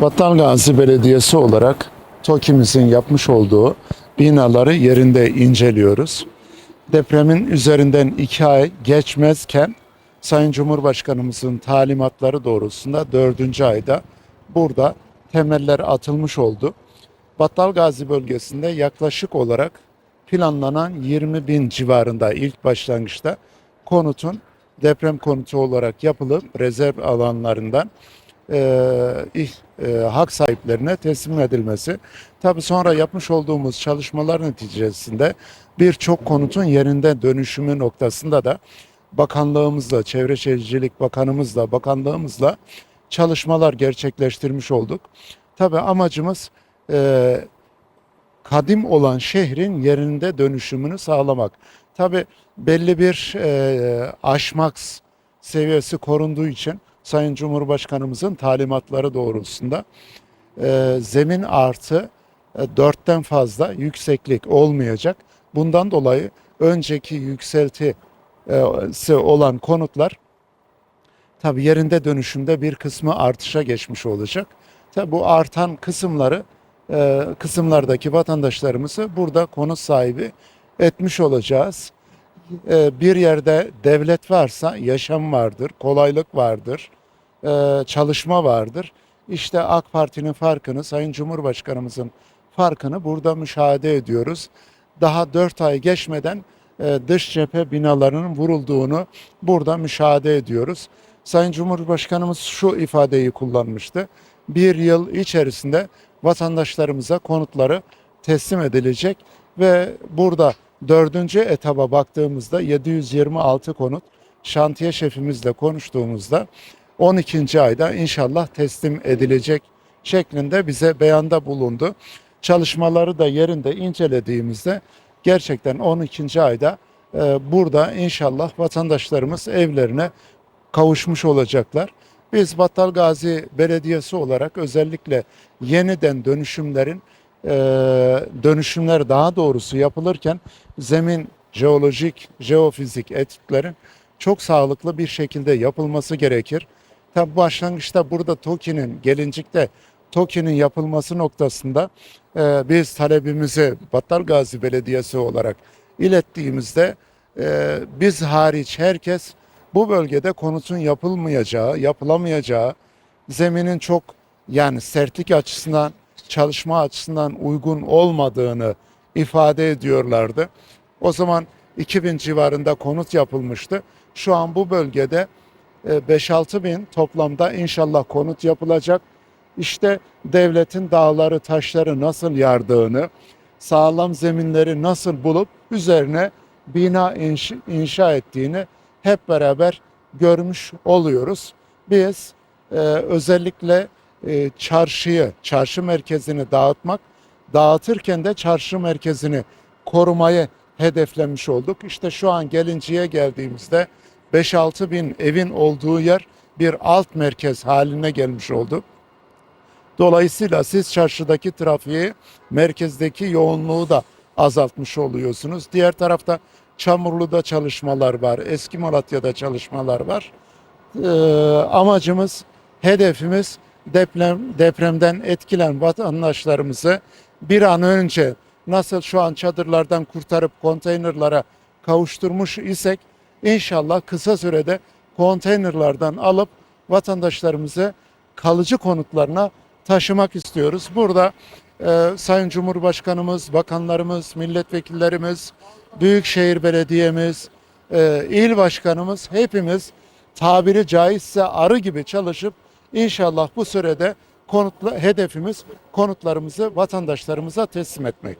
Battal Gazi Belediyesi olarak TOKİ'mizin yapmış olduğu binaları yerinde inceliyoruz. Depremin üzerinden iki ay geçmezken Sayın Cumhurbaşkanımızın talimatları doğrultusunda dördüncü ayda burada temeller atılmış oldu. Battal Gazi bölgesinde yaklaşık olarak planlanan 20 bin civarında ilk başlangıçta konutun deprem konutu olarak yapılıp rezerv alanlarından e, e, hak sahiplerine teslim edilmesi. Tabi sonra yapmış olduğumuz çalışmalar neticesinde birçok konutun yerinde dönüşümü noktasında da bakanlığımızla, Çevre Şehircilik Bakanımızla, bakanlığımızla çalışmalar gerçekleştirmiş olduk. Tabi amacımız e, kadim olan şehrin yerinde dönüşümünü sağlamak. Tabi belli bir e, aşmak seviyesi korunduğu için Sayın Cumhurbaşkanımızın talimatları doğrultusunda e, zemin artı e, dörtten fazla yükseklik olmayacak. Bundan dolayı önceki yükseltisi olan konutlar tabi yerinde dönüşümde bir kısmı artışa geçmiş olacak. Tabi bu artan kısımları e, kısımlardaki vatandaşlarımızı burada konut sahibi etmiş olacağız. E, bir yerde devlet varsa yaşam vardır, kolaylık vardır, e, çalışma vardır. İşte AK Parti'nin farkını, Sayın Cumhurbaşkanımızın farkını burada müşahede ediyoruz. Daha 4 ay geçmeden e, dış cephe binalarının vurulduğunu burada müşahede ediyoruz. Sayın Cumhurbaşkanımız şu ifadeyi kullanmıştı. Bir yıl içerisinde vatandaşlarımıza konutları teslim edilecek ve burada dördüncü etaba baktığımızda 726 konut şantiye şefimizle konuştuğumuzda 12. ayda inşallah teslim edilecek şeklinde bize beyanda bulundu. Çalışmaları da yerinde incelediğimizde gerçekten 12. ayda e, burada inşallah vatandaşlarımız evlerine kavuşmuş olacaklar. Biz Battal Gazi Belediyesi olarak özellikle yeniden dönüşümlerin e, dönüşümler daha doğrusu yapılırken zemin jeolojik, jeofizik etütlerin çok sağlıklı bir şekilde yapılması gerekir. Tabi başlangıçta burada TOKİ'nin gelincikte TOKİ'nin yapılması noktasında e, biz talebimizi Battal Gazi Belediyesi olarak ilettiğimizde e, biz hariç herkes bu bölgede konutun yapılmayacağı, yapılamayacağı, zeminin çok yani sertlik açısından, çalışma açısından uygun olmadığını ifade ediyorlardı. O zaman 2000 civarında konut yapılmıştı. Şu an bu bölgede e, 5-6 bin toplamda inşallah konut yapılacak. İşte devletin dağları taşları nasıl yardığını, sağlam zeminleri nasıl bulup üzerine bina inş- inşa ettiğini hep beraber görmüş oluyoruz. Biz e, özellikle e, çarşıyı, çarşı merkezini dağıtmak, dağıtırken de çarşı merkezini korumayı hedeflemiş olduk. İşte şu an Gelinci'ye geldiğimizde 5-6 bin evin olduğu yer bir alt merkez haline gelmiş oldu. Dolayısıyla siz çarşıdaki trafiği, merkezdeki yoğunluğu da azaltmış oluyorsunuz. Diğer tarafta Çamurlu'da çalışmalar var, Eski Malatya'da çalışmalar var. Ee, amacımız, hedefimiz deprem depremden etkilen vatandaşlarımızı bir an önce nasıl şu an çadırlardan kurtarıp konteynerlara kavuşturmuş isek inşallah kısa sürede konteynerlardan alıp vatandaşlarımızı kalıcı konutlarına taşımak istiyoruz. Burada e, Sayın Cumhurbaşkanımız, bakanlarımız, milletvekillerimiz, Büyükşehir Belediyemiz, e, il başkanımız hepimiz tabiri caizse arı gibi çalışıp inşallah bu sürede konutla hedefimiz konutlarımızı vatandaşlarımıza teslim etmek.